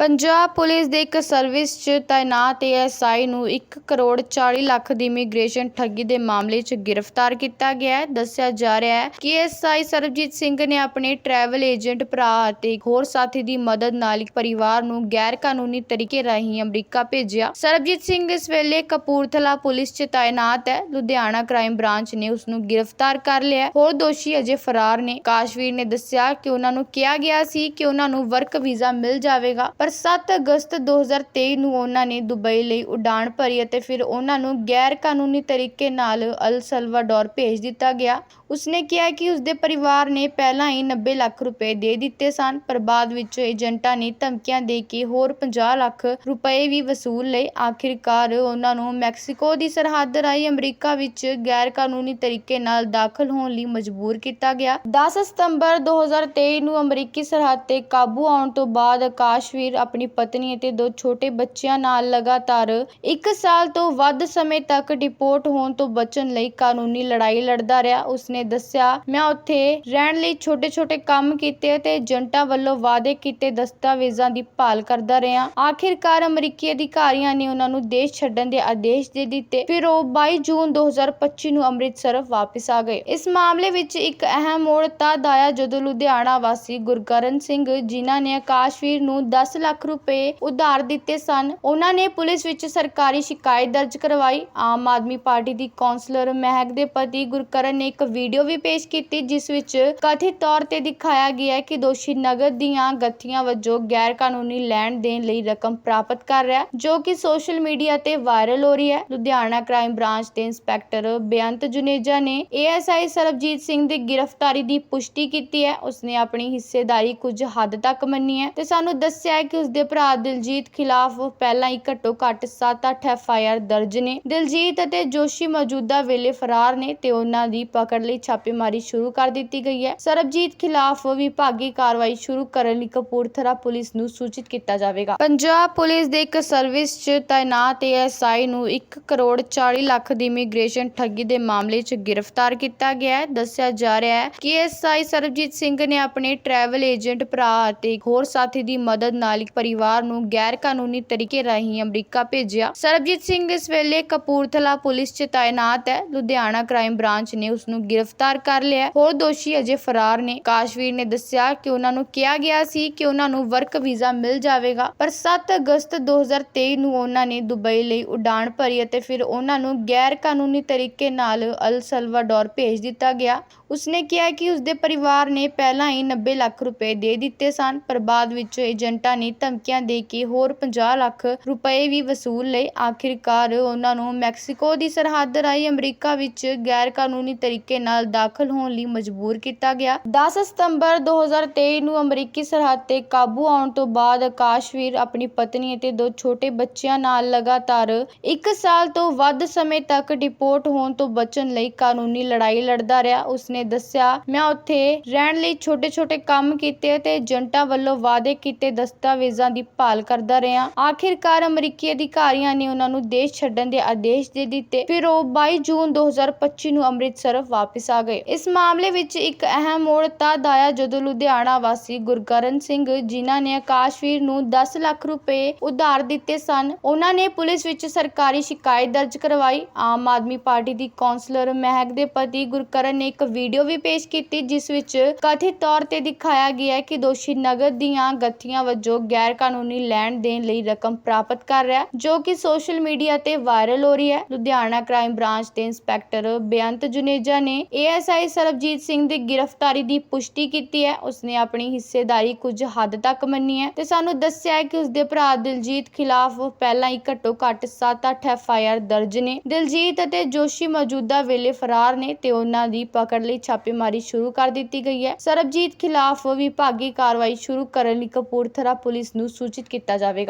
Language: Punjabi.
ਪੰਜਾਬ ਪੁਲਿਸ ਦੇ ਇੱਕ ਸਰਵਿਸ 'ਚ ਤਾਇਨਾਤ ਏਐਸਆਈ ਨੂੰ 1 ਕਰੋੜ 40 ਲੱਖ ਦੀ ਇਮੀਗ੍ਰੇਸ਼ਨ ਠੱਗੀ ਦੇ ਮਾਮਲੇ 'ਚ ਗ੍ਰਿਫਤਾਰ ਕੀਤਾ ਗਿਆ ਹੈ। ਦੱਸਿਆ ਜਾ ਰਿਹਾ ਹੈ ਕਿ ਏਐਸਆਈ ਸਰਬਜੀਤ ਸਿੰਘ ਨੇ ਆਪਣੇ ਟਰੈਵਲ ਏਜੰਟ ਭਰਾ ਅਤੇ ਹੋਰ ਸਾਥੀ ਦੀ ਮਦਦ ਨਾਲ ਇੱਕ ਪਰਿਵਾਰ ਨੂੰ ਗੈਰ ਕਾਨੂੰਨੀ ਤਰੀਕੇ ਰਾਹੀਂ ਅਮਰੀਕਾ ਭੇਜਿਆ। ਸਰਬਜੀਤ ਸਿੰਘ ਇਸ ਵੇਲੇ ਕਪੂਰਥਲਾ ਪੁਲਿਸ 'ਚ ਤਾਇਨਾਤ ਹੈ। ਲੁਧਿਆਣਾ ਕ੍ਰਾਈਮ ਬ੍ਰਾਂਚ ਨੇ ਉਸ ਨੂੰ ਗ੍ਰਿਫਤਾਰ ਕਰ ਲਿਆ ਹੋਰ ਦੋਸ਼ੀ ਅਜੇ ਫਰਾਰ ਨੇ। ਕਾਸ਼ਵੀਰ ਨੇ ਦੱਸਿਆ ਕਿ ਉਹਨਾਂ ਨੂੰ ਕਿਹਾ ਗਿਆ ਸੀ ਕਿ ਉਹਨਾਂ ਨੂੰ ਵਰਕ ਵੀਜ਼ਾ ਮਿਲ ਜਾਵੇਗਾ ਪਰ 7 ਅਗਸਤ 2023 ਨੂੰ ਉਹਨਾਂ ਨੇ ਦੁਬਈ ਲਈ ਉਡਾਣ ਭਰੀ ਅਤੇ ਫਿਰ ਉਹਨਾਂ ਨੂੰ ਗੈਰ ਕਾਨੂੰਨੀ ਤਰੀਕੇ ਨਾਲ ਅਲ ਸਲਵਾਡੋਰ ਭੇਜ ਦਿੱਤਾ ਗਿਆ। ਉਸਨੇ ਕਿਹਾ ਕਿ ਉਸਦੇ ਪਰਿਵਾਰ ਨੇ ਪਹਿਲਾਂ ਹੀ 90 ਲੱਖ ਰੁਪਏ ਦੇ ਦਿੱਤੇ ਸਨ, ਪਰ ਬਾਅਦ ਵਿੱਚ ਏਜੰਟਾਂ ਨੇ ਧਮਕੀਆਂ ਦੇ ਕੇ ਹੋਰ 50 ਲੱਖ ਰੁਪਏ ਵੀ ਵਸੂਲ ਲਏ। ਆਖਿਰਕਾਰ ਉਹਨਾਂ ਨੂੰ ਮੈਕਸੀਕੋ ਦੀ ਸਰਹੱਦ ਰਾਹੀਂ ਅਮਰੀਕਾ ਵਿੱਚ ਗੈਰ ਕਾਨੂੰਨੀ ਤਰੀਕੇ ਨਾਲ ਦਾਖਲ ਹੋਣ ਲਈ ਮਜਬੂਰ ਕੀਤਾ ਗਿਆ। 10 ਸਤੰਬਰ 2023 ਨੂੰ ਅਮਰੀਕੀ ਸਰਹੱਦ ਤੇ ਕਾਬੂ ਆਉਣ ਤੋਂ ਬਾਅਦ ਆਕਾਸ਼ਵੀਰ ਆਪਣੀ ਪਤਨੀ ਅਤੇ ਦੋ ਛੋਟੇ ਬੱਚਿਆਂ ਨਾਲ ਲਗਾਤਾਰ 1 ਸਾਲ ਤੋਂ ਵੱਧ ਸਮੇਂ ਤੱਕ ਡਿਪੋਰਟ ਹੋਣ ਤੋਂ ਬਚਣ ਲਈ ਕਾਨੂੰਨੀ ਲੜਾਈ ਲੜਦਾ ਰਿਹਾ। ਉਸਨੇ ਦੱਸਿਆ, ਮੈਂ ਉੱਥੇ ਰਹਿਣ ਲਈ ਛੋਟੇ-ਛੋਟੇ ਕੰਮ ਕੀਤੇ ਅਤੇ ਏਜੰਟਾਂ ਵੱਲੋਂ ਵਾਅਦੇ ਕੀਤੇ ਦਸਤਾਵੇਜ਼ਾਂ ਦੀ ਭਾਲ ਕਰਦਾ ਰਿਹਾ। ਆਖਿਰਕਾਰ ਅਮਰੀਕੀ ਅਧਿਕਾਰੀਆਂ ਨੇ ਉਹਨਾਂ ਨੂੰ ਦੇਸ਼ ਛੱਡਣ ਦੇ ਆਦੇਸ਼ ਦੇ ਦਿੱਤੇ। ਫਿਰ ਉਹ 22 ਜੂਨ 2025 ਨੂੰ ਅੰਮ੍ਰਿਤਸਰ ਵਾਪਸ ਆ ਗਏ। ਇਸ ਮਾਮਲੇ ਵਿੱਚ ਇੱਕ ਅਹਿਮ ਮੋੜ ਤਦ ਆਇਆ ਜਦੋਂ ਲੁਧਿਆਣਾ ਵਾਸੀ ਗੁਰਕਰਨ ਸਿੰਘ, ਜਿਨ੍ਹਾਂ ਨੇ ਆਕਾਸ਼ਵੀਰ ਨੂੰ 10 ਲੱਖ ਰੁਪਏ ਉਧਾਰ ਦਿੱਤੇ ਸਨ, ਉਹਨਾਂ ਨੇ ਪੁਲਿਸ ਵਿੱਚ ਸਰਕਾਰੀ ਸ਼ਿਕਾਇਤ ਦਰਜ ਕਰਵਾਈ। ਆਮ ਆਦਮੀ ਪਾਰਟੀ ਦੀ ਕੌਂਸਲਰ ਮਹਿਕ ਦੇ ਪਤੀ ਗੁਰਕਰਨ ਨੇ ਇੱਕ ਵੀਡੀਓ ਵੀ ਪੇਸ਼ ਕੀਤੀ, ਜਿਸ ਵਿੱਚ ਕਥਿਤ ਤੌਰ ਤੇ ਦਿਖਾਇਆ ਗਿਆ ਹੈ ਕਿ ਦੋਸ਼ੀ ਨਗਦ ਦੀਆਂ ਗੱਥੀਆਂ ਵਜੋਂ ਗੈਰ ਕਾਨੂੰਨੀ ਲੈਣ ਦੇਣ ਲਈ ਰਕਮ ਪ੍ਰਾਪਤ ਕਰ ਰਿਹਾ ਜੋ ਕਿ ਸੋਸ਼ਲ ਮੀਡੀਆ ਤੇ ਵਾਇਰਲ ਹੋ ਰਹੀ ਹੈ। ਲੁਧਿਆਣਾ ਕ੍ਰਾਈਮ ਬ੍ਰਾਂਚ ਦੇ ਇੰਸਪੈਕਟਰ ਬੇਅੰਤ ਜੁਨੇਜਾ ਨੇ ਏਐਸਆਈ ਸਰਬਜੀਤ ਸਿੰਘ ਦੀ ਗ੍ਰਿਫਤਾਰੀ ਦੀ ਪੁਸ਼ਟੀ ਕੀਤੀ ਹੈ। ਉਸਨੇ ਆਪਣੀ ਹਿੱਸੇਦਾਰੀ ਕੁਝ ਹੱਦ ਤੱਕ ਮੰਨੀ ਹੈ ਤੇ ਸਾਨੂੰ ਦੱਸਿਆ ਹੈ ਕਿ ਉਸਦੇ ਭਰਾ ਦਿਲਜੀਤ ਖਿਲਾਫ ਪਹਿਲਾਂ ਹੀ ਘੱਟੋ ਘੱਟ 7-8 ਐਫਆਈਆਰ ਦਰਜ ਨੇ। ਦਿਲਜੀਤ ਅਤੇ ਜੋਸ਼ੀ ਮੌਜੂਦਾ ਵੇਲੇ ਫਰਾਰ ਨੇ ਤੇ ਉਹਨਾਂ ਦੀ ਪਕੜ ਲਈ ਛਾਪੇਮਾਰੀ ਸ਼ੁਰੂ ਕਰ ਦਿੱਤੀ ਗਈ ਹੈ। ਸਰਬਜੀਤ ਖਿਲਾਫ ਵਿਭਾਗੀ ਕਾਰਵਾਈ ਸ਼ੁਰੂ ਕਰਨ ਲਈ ਕਪੂਰਥਲਾ ਪੁਲਿਸ ਨੂੰ ਸੂਚਿਤ ਕੀਤਾ ਜਾਵੇਗਾ। ਪੰਜਾਬ ਪੁਲਿਸ ਦੇ ਇੱਕ ਸਰਵਿਸ 'ਚ ਤਾਇਨਾਤ ਏਐਸਆਈ ਨੂੰ 1 ਕਰੋੜ 40 ਲੱਖ ਦੀ ਇਮੀਗ੍ਰੇਸ਼ਨ ਠੱਗੀ ਦੇ ਮਾਮਲੇ 'ਚ ਗ੍ਰਿਫਤਾਰ ਕੀਤਾ ਗਿਆ ਹੈ। ਦੱਸਿਆ ਜਾ ਰਿਹਾ ਹੈ ਕਿ ਏਐਸਆਈ ਸਰਬਜੀਤ ਸਿੰਘ ਨੇ ਆਪਣੇ ਟਰੈਵਲ ਏਜੰਟ ਭਰਾ ਅਤੇ ਹੋਰ ਸਾਥੀ ਦੀ ਮਦਦ ਨਾਲ ਇੱਕ ਪਰਿਵਾਰ ਨੂੰ ਗੈਰ ਕਾਨੂੰਨੀ ਤਰੀਕੇ ਰਾਹੀਂ ਅਮਰੀਕਾ ਭੇਜਿਆ। ਸਰਬਜੀਤ ਸਿੰਘ ਇਸ ਵੇਲੇ ਕਪੂਰਥਲਾ ਪੁਲਿਸ 'ਚ ਤਾਇਨਾਤ ਹੈ। ਲੁਧਿਆਣਾ ਕ੍ਰਾਈਮ ਬ੍ਰਾਂਚ ਨੇ ਉਸ ਨੂੰ ਗ੍ਰਿਫਤਾਰ ਗ੍ਰਿਫ਼ਤਾਰ ਕਰ ਲਿਆ। ਹੋਰ ਦੋਸ਼ੀ ਅਜੇ ਫਰਾਰ ਨੇ। ਕਾਸ਼ਵੀਰ ਨੇ ਦੱਸਿਆ ਕਿ ਉਹਨਾਂ ਨੂੰ ਕਿਹਾ ਗਿਆ ਸੀ ਕਿ ਉਹਨਾਂ ਨੂੰ ਵਰਕ ਵੀਜ਼ਾ ਮਿਲ ਜਾਵੇਗਾ, ਪਰ 7 ਅਗਸਤ 2023 ਨੂੰ ਉਹਨਾਂ ਨੇ ਦੁਬਈ ਲਈ ਉਡਾਣ ਭਰੀ ਅਤੇ ਫਿਰ ਉਹਨਾਂ ਨੂੰ ਗੈਰ ਕਾਨੂੰਨੀ ਤਰੀਕੇ ਨਾਲ ਅਲ ਸਲਵਾਡੋਰ ਭੇਜ ਦਿੱਤਾ ਗਿਆ। ਉਸਨੇ ਕਿਹਾ ਕਿ ਉਸਦੇ ਪਰਿਵਾਰ ਨੇ ਪਹਿਲਾਂ ਹੀ 90 ਲੱਖ ਰੁਪਏ ਦੇ ਦਿੱਤੇ ਸਨ, ਪਰ ਬਾਅਦ ਵਿੱਚ ਏਜੰਟਾਂ ਨੇ ਧਮਕੀਆਂ ਦੇ ਕੇ ਹੋਰ 50 ਲੱਖ ਰੁਪਏ ਵੀ ਵਸੂਲ ਲਏ। ਆਖਿਰਕਾਰ ਉਹਨਾਂ ਨੂੰ ਮੈਕਸੀਕੋ ਦੀ ਸਰਹੱਦ ਰਾਹੀਂ ਅਮਰੀਕਾ ਵਿੱਚ ਗੈਰ ਕਾਨੂੰਨੀ ਤਰੀਕੇ ਨਾਲ ਦਾਖਲ ਹੋਣ ਲਈ ਮਜਬੂਰ ਕੀਤਾ ਗਿਆ। 10 ਸਤੰਬਰ 2023 ਨੂੰ ਅਮਰੀਕੀ ਸਰਹੱਦ ਤੇ ਕਾਬੂ ਆਉਣ ਤੋਂ ਬਾਅਦ ਆਕਾਸ਼ਵੀਰ ਆਪਣੀ ਪਤਨੀ ਅਤੇ ਦੋ ਛੋਟੇ ਬੱਚਿਆਂ ਨਾਲ ਲਗਾਤਾਰ 1 ਸਾਲ ਤੋਂ ਵੱਧ ਸਮੇਂ ਤੱਕ ਡਿਪੋਰਟ ਹੋਣ ਤੋਂ ਬਚਣ ਲਈ ਕਾਨੂੰਨੀ ਲੜਾਈ ਲੜਦਾ ਰਿਹਾ। ਉਸਨੇ ਦੱਸਿਆ, ਮੈਂ ਉੱਥੇ ਰਹਿਣ ਲਈ ਛੋਟੇ-ਛੋਟੇ ਕੰਮ ਕੀਤੇ ਅਤੇ ਏਜੰਟਾਂ ਵੱਲੋਂ ਵਾਅਦੇ ਕੀਤੇ ਦਸਤਾਵੇਜ਼ਾਂ ਦੀ ਭਾਲ ਕਰਦਾ ਰਿਹਾ। ਆਖਿਰਕਾਰ ਅਮਰੀਕੀ ਅਧਿਕਾਰੀਆਂ ਨੇ ਉਹਨਾਂ ਨੂੰ ਦੇਸ਼ ਛੱਡਣ ਦੇ ਆਦੇਸ਼ ਦੇ ਦਿੱਤੇ। ਫਿਰ ਉਹ 22 ਜੂਨ 2025 ਨੂੰ ਅੰਮ੍ਰਿਤਸਰ ਵਾਪਸ ਆ ਗਏ। ਇਸ ਮਾਮਲੇ ਵਿੱਚ ਇੱਕ ਅਹਿਮ ਮੋੜ ਤਦ ਆਇਆ ਜਦੋਂ ਲੁਧਿਆਣਾ ਵਾਸੀ ਗੁਰਕਰਨ ਸਿੰਘ, ਜਿਨ੍ਹਾਂ ਨੇ ਆਕਾਸ਼ਵੀਰ ਨੂੰ 10 ਲੱਖ ਰੁਪਏ ਉਧਾਰ ਦਿੱਤੇ ਸਨ, ਉਹਨਾਂ ਨੇ ਪੁਲਿਸ ਵਿੱਚ ਸਰਕਾਰੀ ਸ਼ਿਕਾਇਤ ਦਰਜ ਕਰਵਾਈ। ਆਮ ਆਦਮੀ ਪਾਰਟੀ ਦੀ ਕੌਂਸਲਰ ਮਹਿਕ ਦੇ ਪਤੀ ਗੁਰਕਰਨ ਨੇ ਇੱਕ ਵੀਡੀਓ ਵੀ ਪੇਸ਼ ਕੀਤੀ, ਜਿਸ ਵਿੱਚ ਕਥਿਤ ਤੌਰ ਤੇ ਦਿਖਾਇਆ ਗਿਆ ਹੈ ਕਿ ਦੋਸ਼ੀ ਨਗਦ ਦੀਆਂ ਗੱਥੀਆਂ ਵਜੋਂ ਗੈਰ ਕਾਨੂੰਨੀ ਲੈਣ ਦੇਣ ਲਈ ਰਕਮ ਪ੍ਰਾਪਤ ਕਰ ਰਿਹਾ ਜੋ ਕਿ ਸੋਸ਼ਲ ਮੀਡੀਆ ਤੇ ਵਾਇਰਲ ਹੋ ਰਹੀ ਹੈ। ਲੁਧਿਆਣਾ ਕ੍ਰਾਈਮ ਬ੍ਰਾਂਚ ਦੇ ਇੰਸਪੈਕਟਰ ਬੇਅੰਤ ਜੁਨੇਜਾ ਨੇ ਏਐਸਆਈ ਸਰਬਜੀਤ ਸਿੰਘ ਦੀ ਗ੍ਰਿਫਤਾਰੀ ਦੀ ਪੁਸ਼ਟੀ ਕੀਤੀ ਹੈ। ਉਸਨੇ ਆਪਣੀ ਹਿੱਸੇਦਾਰੀ ਕੁਝ ਹੱਦ ਤੱਕ ਮੰਨੀ ਹੈ ਤੇ ਸਾਨੂੰ ਦੱਸਿਆ ਹੈ ਕਿ ਉਸਦੇ ਭਰਾ ਦਿਲਜੀਤ ਖਿਲਾਫ ਪਹਿਲਾਂ ਹੀ ਘੱਟੋ ਘੱਟ 7-8 ਐਫਆਈਆਰ ਦਰਜ ਨੇ। ਦਿਲਜੀਤ ਅਤੇ ਜੋਸ਼ੀ ਮੌਜੂਦਾ ਵੇਲੇ ਫਰਾਰ ਨੇ ਤੇ ਉਹਨਾਂ ਦੀ ਪਕੜ ਲਈ ਲਈ ਛਾਪੇਮਾਰੀ ਸ਼ੁਰੂ ਕਰ ਦਿੱਤੀ ਗਈ ਹੈ। ਸਰਬਜੀਤ ਖਿਲਾਫ ਵਿਭਾਗੀ ਕਾਰਵਾਈ ਸ਼ੁਰੂ ਕਰਨ ਲਈ ਕਪੂਰਥਲਾ ਪੁਲਿਸ ਨੂੰ ਸੂਚਿਤ ਕੀਤਾ ਜਾਵੇਗਾ।